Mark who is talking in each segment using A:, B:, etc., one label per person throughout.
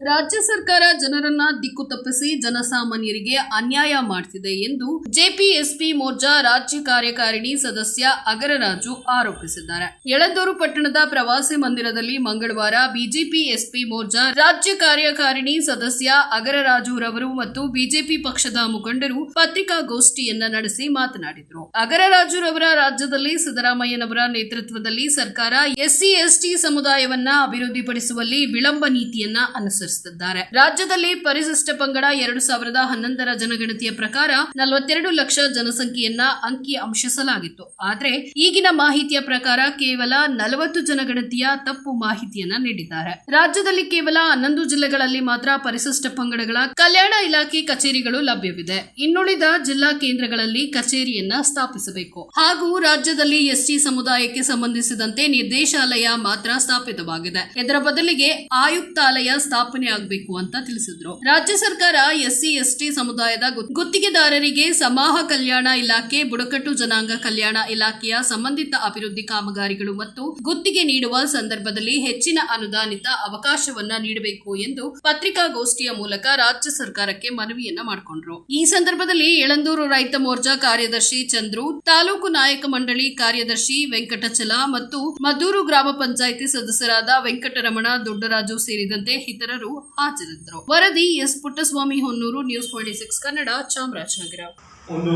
A: ರಾಜ್ಯ ಸರ್ಕಾರ ಜನರನ್ನ ದಿಕ್ಕು ತಪ್ಪಿಸಿ ಜನಸಾಮಾನ್ಯರಿಗೆ ಅನ್ಯಾಯ ಮಾಡ್ತಿದೆ ಎಂದು ಜೆಪಿಎಸ್ಪಿ ಮೋರ್ಚಾ ರಾಜ್ಯ ಕಾರ್ಯಕಾರಿಣಿ ಸದಸ್ಯ ಅಗರರಾಜು ಆರೋಪಿಸಿದ್ದಾರೆ. ಯಳಂದೂರು ಪಟ್ಟಣದ ಪ್ರವಾಸಿ ಮಂದಿರದಲ್ಲಿ ಮಂಗಳವಾರ ಬಿಜೆಪಿ ಎಸ್ಪಿ ಮೋರ್ಚಾ ರಾಜ್ಯ ಕಾರ್ಯಕಾರಿಣಿ ಸದಸ್ಯ ಅಗರರಾಜುರವರು ಮತ್ತು ಬಿಜೆಪಿ ಪಕ್ಷದ ಮುಖಂಡರು ಪತ್ರಿಕಾಗೋಷ್ಠಿಯನ್ನ ನಡೆಸಿ ಮಾತನಾಡಿದರು. ಅಗರರಾಜುರವರ ರಾಜ್ಯದಲ್ಲಿ ಸಿದ್ದರಾಮಯ್ಯನವರ ನೇತೃತ್ವದಲ್ಲಿ ಸರ್ಕಾರ ಎಸ್ಸಿ, ಎಸ್ಟಿ ಸಮುದಾಯವನ್ನ ಅಭಿವೃದ್ಧಿಪಡಿಸುವಲ್ಲಿ ವಿಳಂಬ ನೀತಿಯನ್ನ ಅನುಸರಿಸುತ್ತಿದ್ದಾರೆ ರಾಜ್ಯದಲ್ಲಿ ಪರಿಶಿಷ್ಟ ಪಂಗಡ ಎರಡು ಸಾವಿರದ ಹನ್ನೊಂದರ ಜನಗಣತಿಯ ಪ್ರಕಾರ ನಲವತ್ತೆರಡು ಲಕ್ಷ ಜನಸಂಖ್ಯೆಯನ್ನ ಅಂಕಿ ಅಂಶಿಸಲಾಗಿತ್ತು. ಆದ್ರೆ ಈಗಿನ ಮಾಹಿತಿಯ ಪ್ರಕಾರ ಕೇವಲ ನಲವತ್ತು ಜನಗಣತಿಯ ತಪ್ಪು ಮಾಹಿತಿಯನ್ನ ನೀಡಿದ್ದಾರೆ. ರಾಜ್ಯದಲ್ಲಿ ಕೇವಲ ಹನ್ನೊಂದು ಜಿಲ್ಲೆಗಳಲ್ಲಿ ಮಾತ್ರ ಪರಿಶಿಷ್ಟ ಪಂಗಡಗಳ ಕಲ್ಯಾಣ ಇಲಾಖೆ ಕಚೇರಿಗಳು ಲಭ್ಯವಿದೆ. ಇನ್ನುಳಿದ ಜಿಲ್ಲಾ ಕೇಂದ್ರಗಳಲ್ಲಿ ಕಚೇರಿಯನ್ನ ಸ್ಥಾಪಿಸಬೇಕು. ಹಾಗೂ ರಾಜ್ಯದಲ್ಲಿ ಎಸ್ಟಿ ಸಮುದಾಯಕ್ಕೆ ಸಂಬಂಧಿಸಿದಂತೆ ನಿರ್ದೇಶಾಲಯ ಮಾತ್ರ ಸ್ಥಾಪಿತವಾಗಿದೆ. ಇದರ ಬದಲಿಗೆ ಆಯುಕ್ತಾಲಯ ಸ್ಥಾಪನೆ ಆಗಬೇಕು ಅಂತ ತಿಳಿಸಿದ್ರು. ರಾಜ್ಯ ಸರ್ಕಾರ ಎಸ್ಸಿ, ಎಸ್ಟಿ ಸಮುದಾಯದ ಗುತ್ತಿಗೆದಾರರಿಗೆ ಸಮಾಹ ಕಲ್ಯಾಣ ಇಲಾಖೆ, ಬುಡಕಟ್ಟು ಜನಾಂಗ ಕಲ್ಯಾಣ ಇಲಾಖೆಯ ಸಂಬಂಧಿತ ಅಭಿವೃದ್ಧಿ ಕಾಮಗಾರಿಗಳು ಮತ್ತು ಗುತ್ತಿಗೆ ನೀಡುವ ಸಂದರ್ಭದಲ್ಲಿ ಹೆಚ್ಚಿನ ಅನುದಾನಿತ ಅವಕಾಶವನ್ನ ನೀಡಬೇಕು ಎಂದು ಪತ್ರಿಕಾಗೋಷ್ಠಿಯ ಮೂಲಕ ರಾಜ್ಯ ಸರ್ಕಾರಕ್ಕೆ ಮನವಿಯನ್ನ ಮಾಡಿಕೊಂಡ್ರು. ಈ ಸಂದರ್ಭದಲ್ಲಿ ಯಳಂದೂರು ರೈತ ಮೋರ್ಚಾ ಕಾರ್ಯದರ್ಶಿ ಚಂದ್ರು, ತಾಲೂಕು ನಾಯಕ ಮಂಡಳಿ ಕಾರ್ಯದರ್ಶಿ ವೆಂಕಟಚಲ ಮತ್ತು ಮದ್ದೂರು ಗ್ರಾಮ ಪಂಚಾಯಿತಿ ಸದಸ್ಯರಾದ ವೆಂಕಟರಮಣ, ದೊಡ್ಡರಾಜು ಸೇರಿದಂತೆ ಇತರರು ಹಾಜರಿದ್ದರು. ವರದಿ S. Puttaswamy Honnur news twenty six Kannada Chamarajanagar.
B: ಒಂದು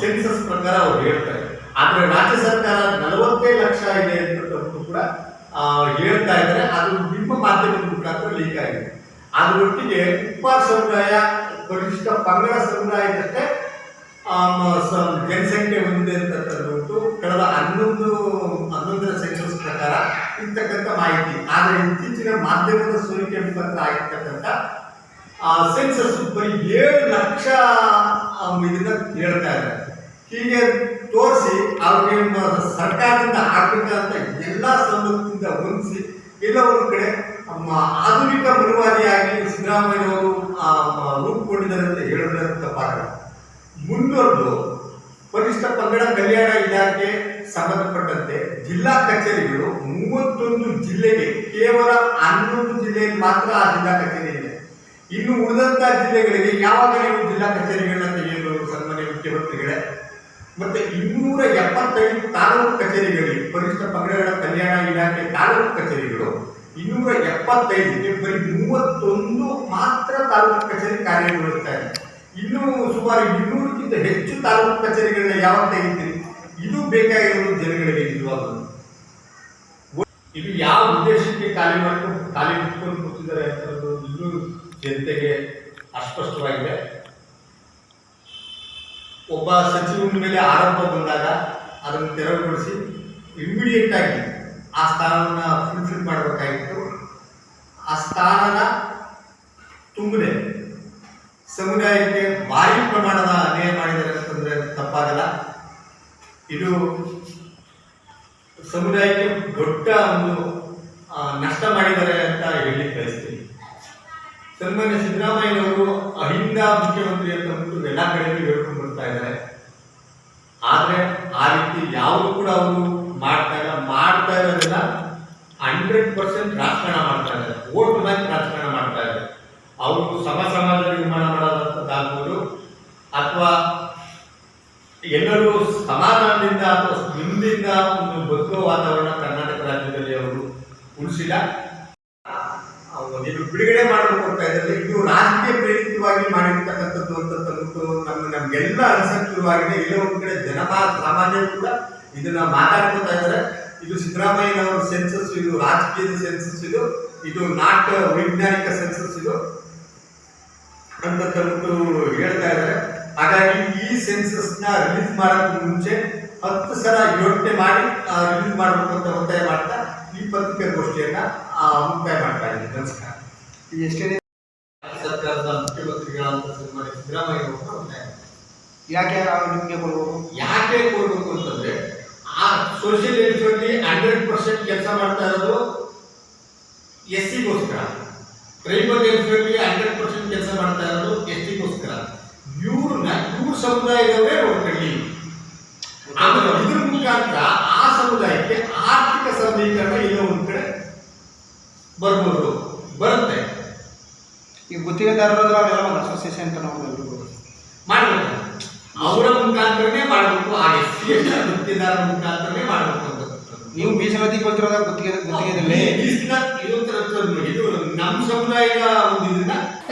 B: ಸೆನ್ಸಸ್ ಪ್ರಕಾರ ಅವ್ರು ಹೇಳ್ತಾರೆ. ಆದ್ರೆ ರಾಜ್ಯ ಸರ್ಕಾರ ನಲವತ್ತೇ ಲಕ್ಷ ಇದೆ ಅಂತ ಕೂಡ ಹೇಳ್ತಾ ಇದ್ದಾರೆ. ಅದು ನಿಮ್ಮ ಮಾಧ್ಯಮದ ಮುಖಾಂತರ ಲೀಕ್ ಆಗಿದೆ. ಅದರೊಟ್ಟಿಗೆ ಉಪ ಸಮುದಾಯ ಪರಿಶಿಷ್ಟ ಪಂಗಡ ಸಮುದಾಯದಷ್ಟೇ ಆ, ಮ- ಸ- ಜನಸಂಖ್ಯೆ ಹೊಂದಿದೆ ಅಂತಕ್ಕಂಥದ್ದು ಕಳೆದ ಹನ್ನೊಂದು ಹನ್ನೊಂದರ ಸೆನ್ಸಸ್ ಪ್ರಕಾರ ಇರ್ತಕ್ಕಂಥ ಮಾಹಿತಿ. ಆದರೆ ಇತ್ತೀಚಿನ ಮಾಧ್ಯಮದ ಸೋರಿಕೆ ಮುಖಾಂತರ ಆ ಸೆನ್ಸಸ್ ಬರೀ ಏಳು ಲಕ್ಷ ಇದನ್ನ ಹೇಳ್ತಾ ಇದ್ದಾರೆ. ಹೀಗೆ ತೋರಿಸಿ ಅವ್ರಿಗೆ ಸರ್ಕಾರದಿಂದ ಆಗಬೇಕಾದಂಥ ಎಲ್ಲ ಸವಲತ್ತಿಂದ ಹೊಂದಿಸಿ, ಎಲ್ಲ ಒಂದು ಕಡೆ ಆಧುನಿಕ ಮನುವಾದಿಯಾಗಿ ಸಿದ್ದರಾಮಯ್ಯವರು ರೂಪುಗೊಂಡಿದ್ದಾರೆ ಅಂತ ಹೇಳಿದ್ರೆ ತಪ್ಪಾಗಲ್ಲ. ಮುಂದುವರೆದು ಪರಿಷ್ಠ ಪಂಗಡ ಕಲ್ಯಾಣ ಇಲಾಖೆ ಸಂಬಂಧಪಟ್ಟಂತೆ ಜಿಲ್ಲಾ ಕಚೇರಿಗಳು ಮೂವತ್ತೊಂದು ಜಿಲ್ಲೆಗೆ ಕೇವಲ ಹನ್ನೊಂದು ಜಿಲ್ಲೆಯಲ್ಲಿ ಮಾತ್ರ ಆ ಜಿಲ್ಲಾ ಕಚೇರಿ ಇದೆ. ಇನ್ನು ಉಳಿದಂತ ಜಿಲ್ಲೆಗಳಿಗೆ ಯಾವಾಗ ನೀವು ಜಿಲ್ಲಾ ಕಚೇರಿಗಳನ್ನ ತೆಗೆಯಲು ಸನ್ಮಾನ್ಯ ಮುಖ್ಯಮಂತ್ರಿಗಳೇ ಮತ್ತೆ ಇನ್ನೂರ ಎಪ್ಪತ್ತೈದು ತಾಲೂಕು ಕಚೇರಿಗಳಿಗೆ, ಪರಿಶಿಷ್ಟ ಪಂಗಡಗಳ ಕಲ್ಯಾಣ ಇಲಾಖೆ ತಾಲೂಕು ಕಚೇರಿಗಳು ಇನ್ನೂರ ಎಪ್ಪತ್ತೈದಕ್ಕೆ ಬರೀ ಮೂವತ್ತೊಂದು ಮಾತ್ರ ತಾಲೂಕು ಕಚೇರಿ ಕಾರ್ಯನಿರ್ವಹಿಸ್ತಾ ಇದೆ. ಇನ್ನು ಸುಮಾರು ಇನ್ನೂರಕ್ಕಿಂತ ಹೆಚ್ಚು ತಾಲೂಕು ಕಚೇರಿಗಳನ್ನ ಯಾವಾಗ ತೆಗಿತೀರಿ? ಬೇಕಾಗಿರೋದು ಜನಗಳಿಗೆ ನಿಜವಾಗ್ಲೂ ಇದು ಯಾವ ಉದ್ದೇಶಕ್ಕೆ ಖಾಲಿ ಮಾಡಿ ಖಾಲಿ ಇಟ್ಕೊಂಡು ಕೂತಿದ್ದಾರೆ ಅಂತ ಇನ್ನೂ ಜನತೆಗೆ ಅಸ್ಪಷ್ಟವಾಗಿದೆ. ಒಬ್ಬ ಸಚಿವನ ಮೇಲೆ ಆರೋಪ ಬಂದಾಗ ಅದನ್ನು ತೆರವುಗೊಳಿಸಿ ಇಮಿಡಿಯೇಟ್ ಆಗಿ ಆ ಸ್ಥಾನವನ್ನು ಫುಲ್ಫಿಲ್ ಮಾಡಬೇಕಾಗಿತ್ತು. ಆ ಸ್ಥಾನನ ತುಂಬದೆ ಸಮುದಾಯಕ್ಕೆ ಭಾರಿ ಪ್ರಮಾಣದ ಅನ್ಯಾಯ ಮಾಡಿದ್ದಾರೆ ಅಂತಂದ್ರೆ ತಪ್ಪಾಗಲ್ಲ. ಇದು ಸಮುದಾಯಕ್ಕೆ ದೊಡ್ಡ ಒಂದು ನಷ್ಟ ಮಾಡಿದ್ದಾರೆ ಅಂತ ಹೇಳಿ ಬಯಸ್ತೀನಿ ಸನ್ಮಾನ್ಯ ಸಿದ್ದರಾಮಯ್ಯನವರು ಅಹಿಂದ ಮುಖ್ಯಮಂತ್ರಿ ಅಂತ ಎಲ್ಲ ಕಡೆಗೂ ಹೇಳ್ಕೊಂಡು ಬರ್ತಾ ಇದ್ದಾರೆ. ಆದರೆ ಆ ರೀತಿ ಯಾವುದು ಕೂಡ ಅವರು ಮಾಡ್ತಾ ಇಲ್ಲ. ಮಾಡ್ತಾ ಇರೋದಿಲ್ಲ ಹಂಡ್ರೆಡ್ ಪರ್ಸೆಂಟ್ ರಾಜಕಾರಣ ಮಾಡ್ತಾ ಇದ್ದಾರೆ. ಓಟ್ ಬ್ಯಾಂಕ್ ರಾಜಕಾರಣ ಮಾಡ್ತಾ ಇದ್ದಾರೆ. ಅವರು ಸಮ ಸಮಾಜ ನಿರ್ಮಾಣ ಮಾಡೋದಂಥದ್ದಾಗ್ಬೋದು ಅಥವಾ ಎಲ್ಲರೂ ಸಮಾಧಾನದಿಂದ ಅಥವಾ ನಿಮ್ಮದಿಂದ ಒಂದು ಬದುಕುವ ವಾತಾವರಣ ಕರ್ನಾಟಕ ರಾಜ್ಯದಲ್ಲಿ ಅವರು ಉಳಿಸಿಲ್ಲ. ನೀವು ಬಿಡುಗಡೆ ಮಾಡಬೇಕು ಅಂತ ಇದ್ದಾರೆ ಇದು ರಾಜಕೀಯ ಪ್ರೇರಿತವಾಗಿ ಮಾಡಿರ್ತಕ್ಕಂಥದ್ದು ಅಂತ ತಂದು ನಮ್ಮ ನಮ್ಗೆಲ್ಲ ಅನ್ಸಕ್ತಿರುವಾಗಿದೆ ಎಲ್ಲೋ ಒಂದು ಕಡೆ ಜನಪಾ ಸಾಮಾನ್ಯ ಕೂಡ ಇದನ್ನ ಮಾತಾಡ್ಕೊತಾ ಇದ್ದಾರೆ. ಇದು ಸಿದ್ದರಾಮಯ್ಯನವರ ಸೆನ್ಸಸ್, ಇದು ರಾಜಕೀಯದ ಸೆನ್ಸಸ್, ಇದು ಇದು ನಾಟ್ ವೈಜ್ಞಾನಿಕ ಸೆನ್ಸಸ್, ಇದು ಅಂತ ತಂದು ಹೇಳ್ತಾ ಇದ್ದಾರೆ. ಹಾಗಾಗಿ ಈ ಸೆನ್ಸಸ್ನ ನ ರಿಲೀಸ್ ಮಾಡೋಕೆ ಮುಂಚೆ ಹತ್ತು ಸಲ ಯೋಚನೆ ಮಾಡಿ ರಿಲೀಸ್ ಮಾಡಬೇಕು ಅಂತ ಒತ್ತಾಯ ಮಾಡ್ತಾ ಈ ಪತ್ರಿಕಾಗೋಷ್ಠಿಯನ್ನು ಆ, ಮುಕ್ತಾಯ ಮಾಡ್ತಾ ಇದ್ದೀನಿ. ನಮಸ್ಕಾರ.
C: ಎಷ್ಟೇ
B: ಸರ್ಕಾರದ ಮುಖ್ಯಮಂತ್ರಿಗಳಂತ ಸನ್ಮಾನ್ಯ ಸಿದ್ದರಾಮಯ್ಯ ಅವರನ್ನ ಒತ್ತಾಯ.
C: ಯಾಕೆ ನಾವು ನಿಮಗೆ ಕೊಡಬೇಕು?
B: ಯಾಕೆ ಕೊಡ್ಬೇಕು ಅಂತಂದ್ರೆ ಆ ಸೋಷಿಯಲ್ ವೆಲ್ಫೇರ್ಲಿ ಹಂಡ್ರೆಡ್ ಪರ್ಸೆಂಟ್ ಕೆಲಸ ಮಾಡ್ತಾ ಇರೋದು ಎಸ್ ಸಿಗೋಸ್ಕರ ಟ್ರೈಬಲ್ ವೆಲ್ಫೇರ್ಲಿ ಹಂಡ್ರೆಡ್ ಪರ್ಸೆಂಟ್ ಕೆಲಸ ಮಾಡ್ತಾ ಇರೋದು ಎಸ್ ಟಿಗೋಸ್ಕರ ಇವ್ರನ್ನ ಇವ್ರ ಸಮುದಾಯದವರೇ ನೋಡ್ಕೊಳ್ಳಿ. ಆಮೇಲೆ ಇದ್ರ ಮುಖಾಂತರ ಆ ಸಮುದಾಯಕ್ಕೆ ಆರ್ಥಿಕ ಸಬಲೀಕರಣ ಎಲ್ಲೋ ಒಂದ್ ಕಡೆ ಬರ್ಬೋದು ಬರುತ್ತೆ.
C: ಈ ಗುತ್ತಿಗೆದಾರರು ಅಂದ್ರೆ ಅವೆಲ್ಲ ಒಂದು ಅಸೋಸಿಯೇಷನ್ ಅಂತ ನಾವು ಎಲ್ರಿಗೂ.
B: ಮಾಡಬೇಕು ಅವರ ಮುಖಾಂತರನೇ ಮಾಡಬೇಕು ಆ ಗುತ್ತಿಗೆದಾರರ ಮುಖಾಂತರನೇ ಮಾಡಬೇಕು ಅಂತ
C: ನೀವು ಮೀಸಲಾತಿ ಬಂದಿರೋದಾಗ ಗುತ್ತಿಗೆ ಗುತ್ತಿಗೆದಲ್ಲಿ?
B: ಇದು ನಮ್ಮ ಸಮುದಾಯದ ಒಂದು